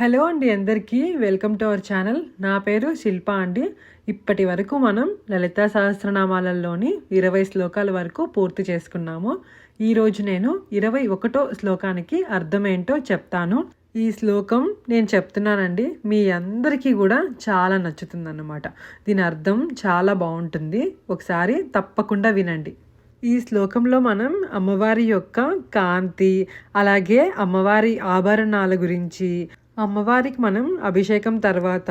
Hello అండి అందరికీ welcome to our channel. నా పేరు శిల్ప అండి. ఇప్పటి వరకు మనం లలితా సహస్రనామాలలోని ఇరవై శ్లోకాల వరకు పూర్తి చేసుకున్నాము. ఈరోజు నేను ఇరవై ఒకటో శ్లోకానికి అర్థం ఏంటో చెప్తాను. ఈ శ్లోకం నేను చెప్తున్నానండి మీ అందరికీ కూడా చాలా నచ్చుతుందన్నమాట. దీని అర్థం చాలా బాగుంటుంది. ఒకసారి తప్పకుండా వినండి. ఈ శ్లోకంలో మనం అమ్మవారి యొక్క కాంతి అలాగే అమ్మవారి ఆభరణాల గురించి అమ్మవారికి మనం అభిషేకం తర్వాత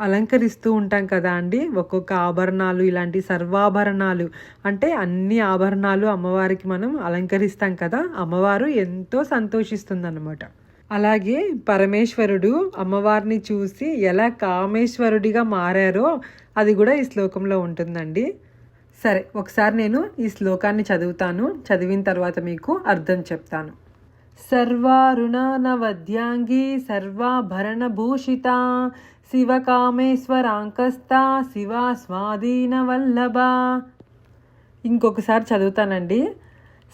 అలంకరిస్తూ ఉంటాం కదా అండి. ఒక్కొక్క ఆభరణాలు ఇలాంటి సర్వాభరణాలు అంటే అన్ని ఆభరణాలు అమ్మవారికి మనం అలంకరిస్తాం కదా. అమ్మవారు ఎంతో సంతోషిస్తుందన్నమాట. అలాగే పరమేశ్వరుడు అమ్మవారిని చూసి ఎలా కామేశ్వరుడిగా మారారో అది కూడా ఈ శ్లోకంలో ఉంటుందండి. సరే ఒకసారి నేను ఈ శ్లోకాన్ని చదువుతాను. చదివిన తర్వాత మీకు అర్థం చెప్తాను. సర్వారుణానవద్యాంగి సర్వాభరణభూషిత శివకామేశ్వరాంకస్తా శివ స్వాధీన వల్లభ ఇంకొకసారి చదువుతానండి.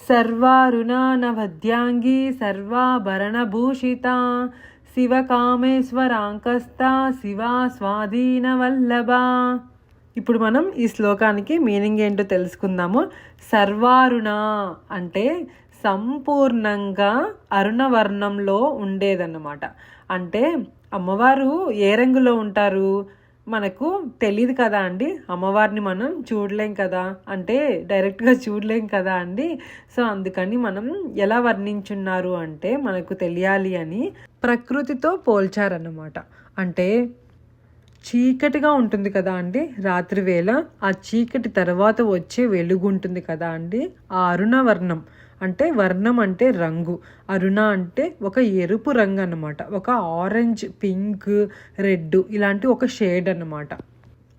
సర్వారుణానవద్యాంగి సర్వాభరణభూషిత శివకామేశ్వరాంకస్తా శివ స్వాధీన వల్లభ ఇప్పుడు మనం ఈ శ్లోకానికి మీనింగ్ ఏంటో తెలుసుకుందాము. సర్వారుణ అంటే సంపూర్ణంగా అరుణవర్ణంలో ఉండేదన్నమాట. అంటే అమ్మవారు ఏ రంగులో ఉంటారు? మనకు తెలియదు కదా అండి. అమ్మవారిని మనం చూడలేం కదా? అంటే డైరెక్ట్గా చూడలేం కదా అండి. సో అందుకని మనం ఎలా వర్ణించున్నారు అంటే మనకు తెలియాలి అని ప్రకృతితో పోల్చారన్నమాట. అంటే చీకటిగా ఉంటుంది కదా అండి? రాత్రి వేళ ఆ చీకటి తర్వాత వచ్చే వెలుగు ఉంటుంది కదా అండి? ఆ అరుణవర్ణం అంటే వర్ణం అంటే రంగు. అరుణ అంటే ఒక ఎరుపు రంగు అన్నమాట. ఒక ఆరెంజ్ పింక్ రెడ్ ఇలాంటి ఒక షేడ్ అన్నమాట.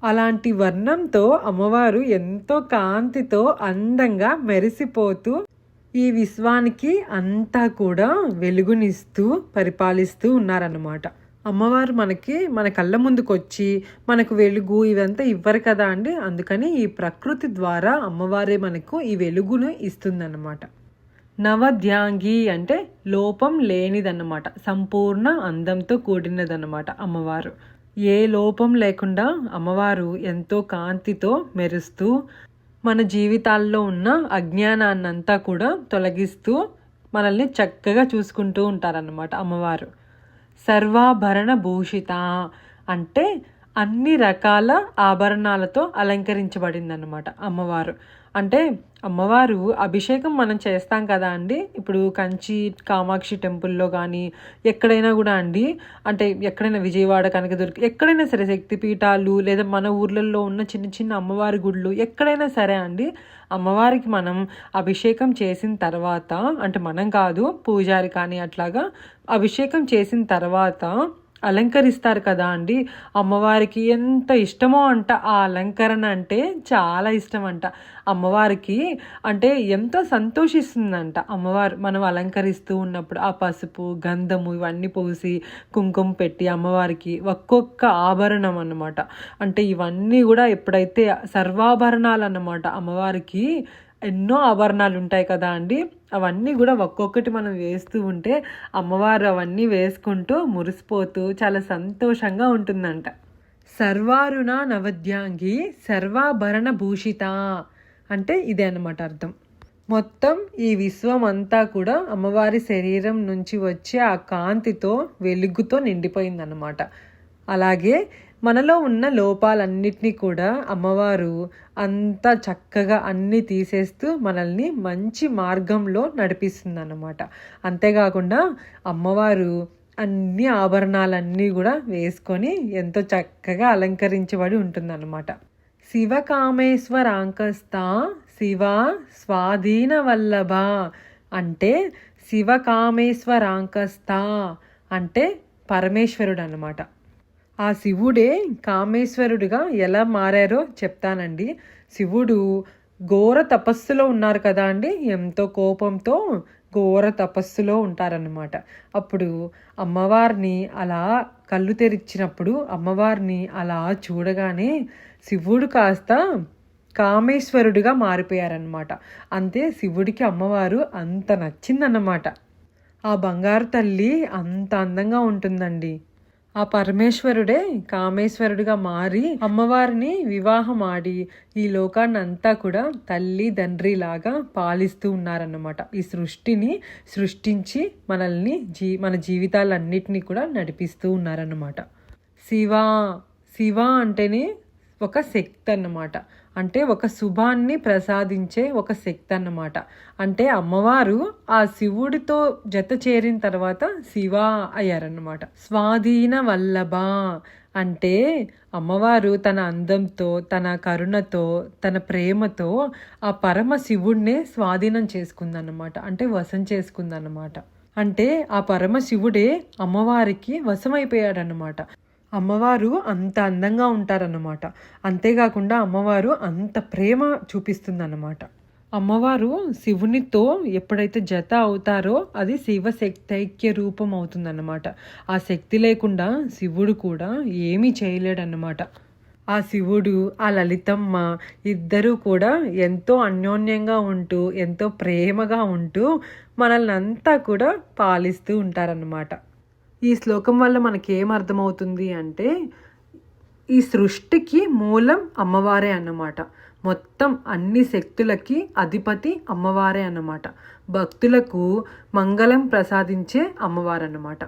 అలాంటి వర్ణంతో అమ్మవారు ఎంతో కాంతితో అందంగా మెరిసిపోతూ ఈ విశ్వానికి అంతా కూడా వెలుగునిస్తూ పరిపాలిస్తూ ఉన్నారన్నమాట. అమ్మవారు మనకి మన కళ్ళ ముందుకు వచ్చి మనకు వెలుగు ఇవంతా ఇవ్వరు కదా అండి. అందుకని ఈ ప్రకృతి ద్వారా అమ్మవారే మనకు ఈ వెలుగును ఇస్తుందన్నమాట. నవధ్యాంగి అంటే లోపం లేనిదన్నమాట. సంపూర్ణ అందంతో కూడినదన్నమాట అమ్మవారు. ఏ లోపం లేకుండా అమ్మవారు ఎంతో కాంతితో మెరుస్తూ మన జీవితాల్లో ఉన్న అజ్ఞానాన్నంతా కూడా తొలగిస్తూ మనల్ని చక్కగా చూసుకుంటూ ఉంటారన్నమాట అమ్మవారు. సర్వాభరణ భూషిత అంటే అన్ని రకాల ఆభరణాలతో అలంకరించబడిందనమాట అమ్మవారు. అంటే అమ్మవారు అభిషేకం మనం చేస్తాం కదా అండి? ఇప్పుడు కంచి కామాక్షి టెంపుల్లో కానీ ఎక్కడైనా కూడా అండి అంటే ఎక్కడైనా విజయవాడ కనకదుర్గ ఎక్కడైనా సరే శక్తిపీఠాలు లేదా మన ఊర్లలో ఉన్న చిన్న చిన్న అమ్మవారి గుళ్ళు ఎక్కడైనా సరే అండి అమ్మవారికి మనం అభిషేకం చేసిన తర్వాత అంటే మనం కాదు పూజారి కానీ అట్లాగా అభిషేకం చేసిన తర్వాత అలంకరిస్తారు కదా అండి. అమ్మవారికి ఎంత ఇష్టమో అంట. ఆ అలంకరణ అంటే చాలా ఇష్టం అంట అమ్మవారికి అంటే ఎంతో సంతోషిస్తుందంట. అమ్మవారు మనం అలంకరిస్తూ ఉన్నప్పుడు ఆ పసుపు గంధము ఇవన్నీ పోసి కుంకుమ పెట్టి అమ్మవారికి ఒక్కొక్క ఆభరణం అన్నమాట. అంటే ఇవన్నీ కూడా ఎప్పుడైతే సర్వాభరణాలు అన్నమాట అమ్మవారికి ఎన్నో ఆభరణాలు ఉంటాయి కదా అండి. అవన్నీ కూడా ఒక్కొక్కటి మనం వేస్తూ ఉంటే అమ్మవారు అవన్నీ వేసుకుంటూ మురిసిపోతూ చాలా సంతోషంగా ఉంటుందంట. సర్వారుణ నవద్యాంగి సర్వాభరణ భూషిత అంటే ఇదే అన్నమాట అర్థం. మొత్తం ఈ విశ్వం అంతా కూడా అమ్మవారి శరీరం నుంచి వచ్చే ఆ కాంతితో వెలుగుతో నిండిపోయిందన్నమాట. అలాగే మనలో ఉన్న లోపాలన్నిటినీ కూడా అమ్మవారు అంత చక్కగా అన్నీ తీసేస్తూ మనల్ని మంచి మార్గంలో నడిపిస్తుంది అన్నమాట అంతేకాకుండా అమ్మవారు అన్ని ఆభరణాలన్నీ కూడా వేసుకొని ఎంతో చక్కగా అలంకరించబడి ఉంటుందన్నమాట. శివకామేశ్వరాంకస్త శివ స్వాధీన వల్లభ అంటే శివకామేశ్వరాంకస్త అంటే పరమేశ్వరుడు అనమాట ఆ శివుడే కామేశ్వరుడిగా ఎలా మారారో చెప్తానండి. శివుడు ఘోర తపస్సులో ఉన్నారు కదా అండి. ఎంతో కోపంతో ఘోర తపస్సులో ఉంటారనమాట అప్పుడు అమ్మవారిని అలా కళ్ళు తెరిచినప్పుడు అమ్మవారిని అలా చూడగానే శివుడు కాస్త కామేశ్వరుడిగా మారిపోయారనమాట అంతే శివుడికి అమ్మవారు అంత నచ్చిందన్నమాట. ఆ బంగారు తల్లి అంత అందంగా ఉంటుందండి. ఆ పరమేశ్వరుడే కామేశ్వరుడిగా మారి అమ్మవారిని వివాహం ఆడి ఈ లోకాన్ని అంతా కూడా తల్లి తండ్రి లాగా పాలిస్తూ ఉన్నారన్నమాట. ఈ సృష్టిని సృష్టించి మనల్ని జీ మన జీవితాలన్నిటినీ కూడా నడిపిస్తూ ఉన్నారన్నమాట. శివ శివ అంటేనే ఒక శక్తి అన్నమాట అంటే ఒక శుభాన్ని ప్రసాదించే ఒక శక్తి అన్నమాట అంటే అమ్మవారు ఆ శివుడితో జత చేరిన తర్వాత శివ అయ్యారన్నమాట. స్వాధీన వల్లభ అంటే అమ్మవారు తన అందంతో తన కరుణతో తన ప్రేమతో ఆ పరమ శివుడినే స్వాధీనం చేసుకుందన్నమాట. అంటే వశం చేసుకుందన్నమాట. అంటే ఆ పరమశివుడే అమ్మవారికి వశమైపోయాడన్నమాట. అమ్మవారు అంత అందంగా ఉంటారన్నమాట. అంతేకాకుండా అమ్మవారు అంత ప్రేమ చూపిస్తుందన్నమాట. అమ్మవారు శివునితో ఎప్పుడైతే జత అవుతారో అది శివశక్తైక్య రూపం అవుతుందన్నమాట. ఆ శక్తి లేకుండా శివుడు కూడా ఏమీ చేయలేడన్నమాట. ఆ శివుడు ఆ లలితమ్మ ఇద్దరూ కూడా ఎంతో అన్యోన్యంగా ఉంటూ ఎంతో ప్రేమగా ఉంటూ మనల్ని అంతా కూడా పాలిస్తూ ఉంటారన్నమాట. ఈ శ్లోకం వల్ల మనకి అర్థమవుతుంది అంటే ఈ సృష్టికి మూలం అమ్మవారే అన్నమాట. మొత్తం అన్ని శక్తులకి అధిపతి అమ్మవారే అన్నమాట. భక్తులకు మంగళం ప్రసాదించే అమ్మవారు అన్నమాట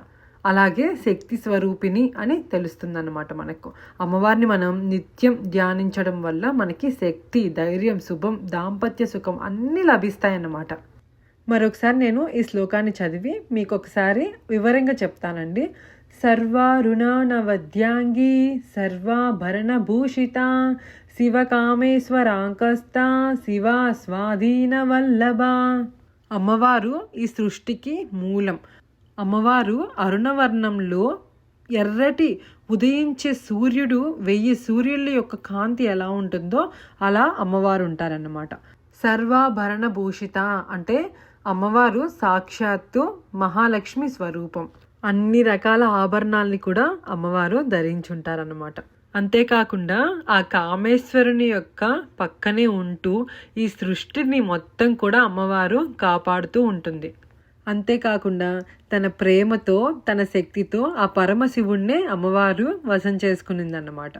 అలాగే శక్తి స్వరూపిణి అని తెలుస్తుందన్నమాట మనకు. అమ్మవారిని మనం నిత్యం ధ్యానించడం వల్ల మనకి శక్తి ధైర్యం శుభం దాంపత్య సుఖం అన్నీ లభిస్తాయన్నమాట. మరొకసారి నేను ఈ శ్లోకాన్ని చదివి మీకు ఒకసారి వివరంగా చెప్తానండి. సర్వారుణానవద్యాంగి సర్వాభరణ భూషిత శివకామేశ్వరాంకస్త శివ స్వాధీన వల్లభ అమ్మవారు ఈ సృష్టికి మూలం. అమ్మవారు అరుణవర్ణంలో ఎర్రటి ఉదయించే సూర్యుడు వెయ్యి సూర్యుల యొక్క కాంతి ఎలా ఉంటుందో అలా అమ్మవారు ఉంటారన్నమాట. సర్వాభరణ భూషిత అంటే అమ్మవారు సాక్షాత్తు మహాలక్ష్మి స్వరూపం. అన్ని రకాల ఆభరణాలని కూడా అమ్మవారు ధరించుంటారన్నమాట. అంతేకాకుండా ఆ కామేశ్వరుని యొక్క పక్కనే ఉంటూ ఈ సృష్టిని మొత్తం కూడా అమ్మవారు కాపాడుతూ ఉంటుంది. అంతేకాకుండా తన ప్రేమతో తన శక్తితో ఆ పరమశివుణ్ణే అమ్మవారు వశం చేసుకునిందన్నమాట.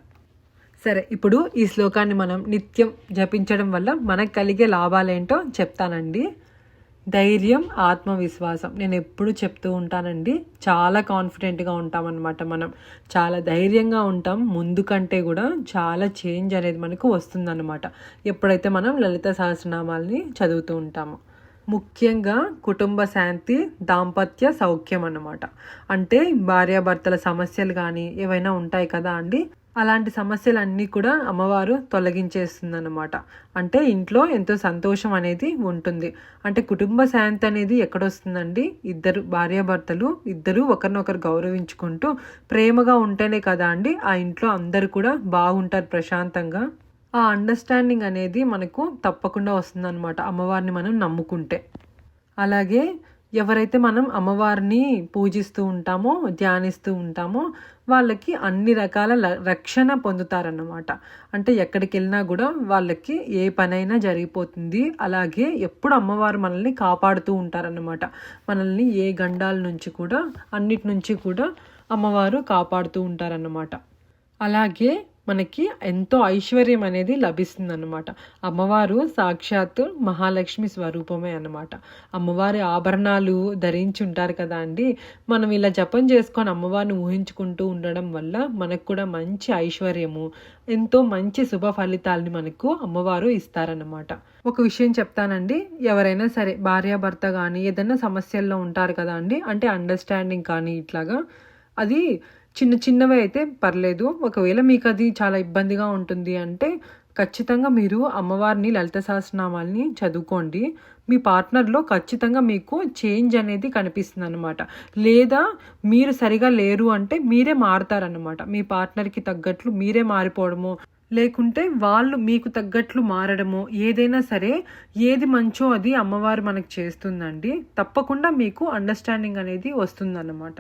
సరే ఇప్పుడు ఈ శ్లోకాన్ని మనం నిత్యం జపించడం వల్ల మనకు కలిగే లాభాలేంటో చెప్తానండి. ధైర్యం ఆత్మవిశ్వాసం. నేను ఎప్పుడు చెప్తూ ఉంటానండి చాలా కాన్ఫిడెంట్గా ఉంటామన్నమాట మనం. చాలా ధైర్యంగా ఉంటాం ముందు కంటే కూడా చాలా చేంజ్ అనేది మనకు వస్తుందన్నమాట. ఎప్పుడైతే మనం లలిత సహస్రనామాల్ని చదువుతూ ఉంటామో. ముఖ్యంగా కుటుంబ శాంతి దాంపత్య సౌఖ్యం అన్నమాట. అంటే భార్యాభర్తల సమస్యలు కానీ ఏవైనా ఉంటాయి కదా అండి అలాంటి సమస్యలన్నీ కూడా అమ్మవారు తొలగించేస్తుందన్నమాట. అంటే ఇంట్లో ఎంతో సంతోషం అనేది ఉంటుంది. అంటే కుటుంబ శాంతి అనేది ఎక్కడొస్తుందండి? ఇద్దరు భార్యాభర్తలు ఇద్దరు ఒకరినొకరు గౌరవించుకుంటూ ప్రేమగా ఉంటేనే కదా అండి ఆ ఇంట్లో అందరు కూడా బాగుంటారు ప్రశాంతంగా? ఆ అండర్స్టాండింగ్ అనేది మనకు తప్పకుండా వస్తుందన్నమాట అమ్మవారిని మనం నమ్ముకుంటే. అలాగే ఎవరైతే మనం అమ్మవారిని పూజిస్తూ ఉంటామో ధ్యానిస్తూ ఉంటామో వాళ్ళకి అన్ని రకాల రక్షణ పొందుతారన్నమాట. అంటే ఎక్కడికి వెళ్ళినా కూడా వాళ్ళకి ఏ పనైనా జరిగిపోతుంది. అలాగే ఎప్పుడు అమ్మవారు మనల్ని కాపాడుతూ ఉంటారన్నమాట. మనల్ని ఏ గండాల నుంచి కూడా అన్నిటి నుంచి కూడా అమ్మవారు కాపాడుతూ ఉంటారన్నమాట. అలాగే మనకి ఎంతో ఐశ్వర్యం అనేది లభిస్తుంది అనమాట అమ్మవారు సాక్షాత్తు మహాలక్ష్మి స్వరూపమే అనమాట అమ్మవారి ఆభరణాలు ధరించి ఉంటారు కదా అండి. మనం ఇలా జపం చేసుకొని అమ్మవారిని ఊహించుకుంటూ ఉండడం వల్ల మనకు కూడా మంచి ఐశ్వర్యము ఎంతో మంచి శుభ ఫలితాలని మనకు అమ్మవారు ఇస్తారన్నమాట. ఒక విషయం చెప్తానండి. ఎవరైనా సరే భార్యాభర్త కానీ ఏదైనా సమస్యల్లో ఉంటారు కదా అండి. అంటే అండర్స్టాండింగ్ కానీ ఇట్లాగా. అది చిన్న చిన్నవి అయితే పర్లేదు. ఒకవేళ మీకు అది చాలా ఇబ్బందిగా ఉంటుంది అంటే ఖచ్చితంగా మీరు అమ్మవారిని లలిత సహస్రనామాల్ని చదువుకోండి. మీ పార్ట్నర్లో ఖచ్చితంగా మీకు చేంజ్ అనేది కనిపిస్తుంది అనమాట లేదా మీరు సరిగా లేరు అంటే మీరే మారుతారనమాట మీ పార్ట్నర్కి తగ్గట్లు మీరే మారిపోవడము లేకుంటే వాళ్ళు మీకు తగ్గట్లు మారడము ఏదైనా సరే ఏది మంచో అది అమ్మవారు మనకు చేస్తుందండి. తప్పకుండా మీకు అండర్స్టాండింగ్ అనేది వస్తుందన్నమాట.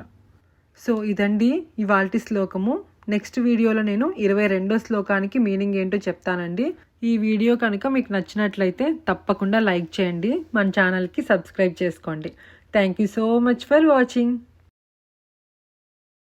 సో ఇదండి ఇవాల్టి శ్లోకము. నెక్స్ట్ వీడియోలో నేను ఇరవై రెండో శ్లోకానికి మీనింగ్ ఏంటో చెప్తానండి. ఈ వీడియో కనుక మీకు నచ్చినట్లయితే తప్పకుండా లైక్ చేయండి. మన ఛానల్కి సబ్స్క్రైబ్ చేసుకోండి. Thank you so much for watching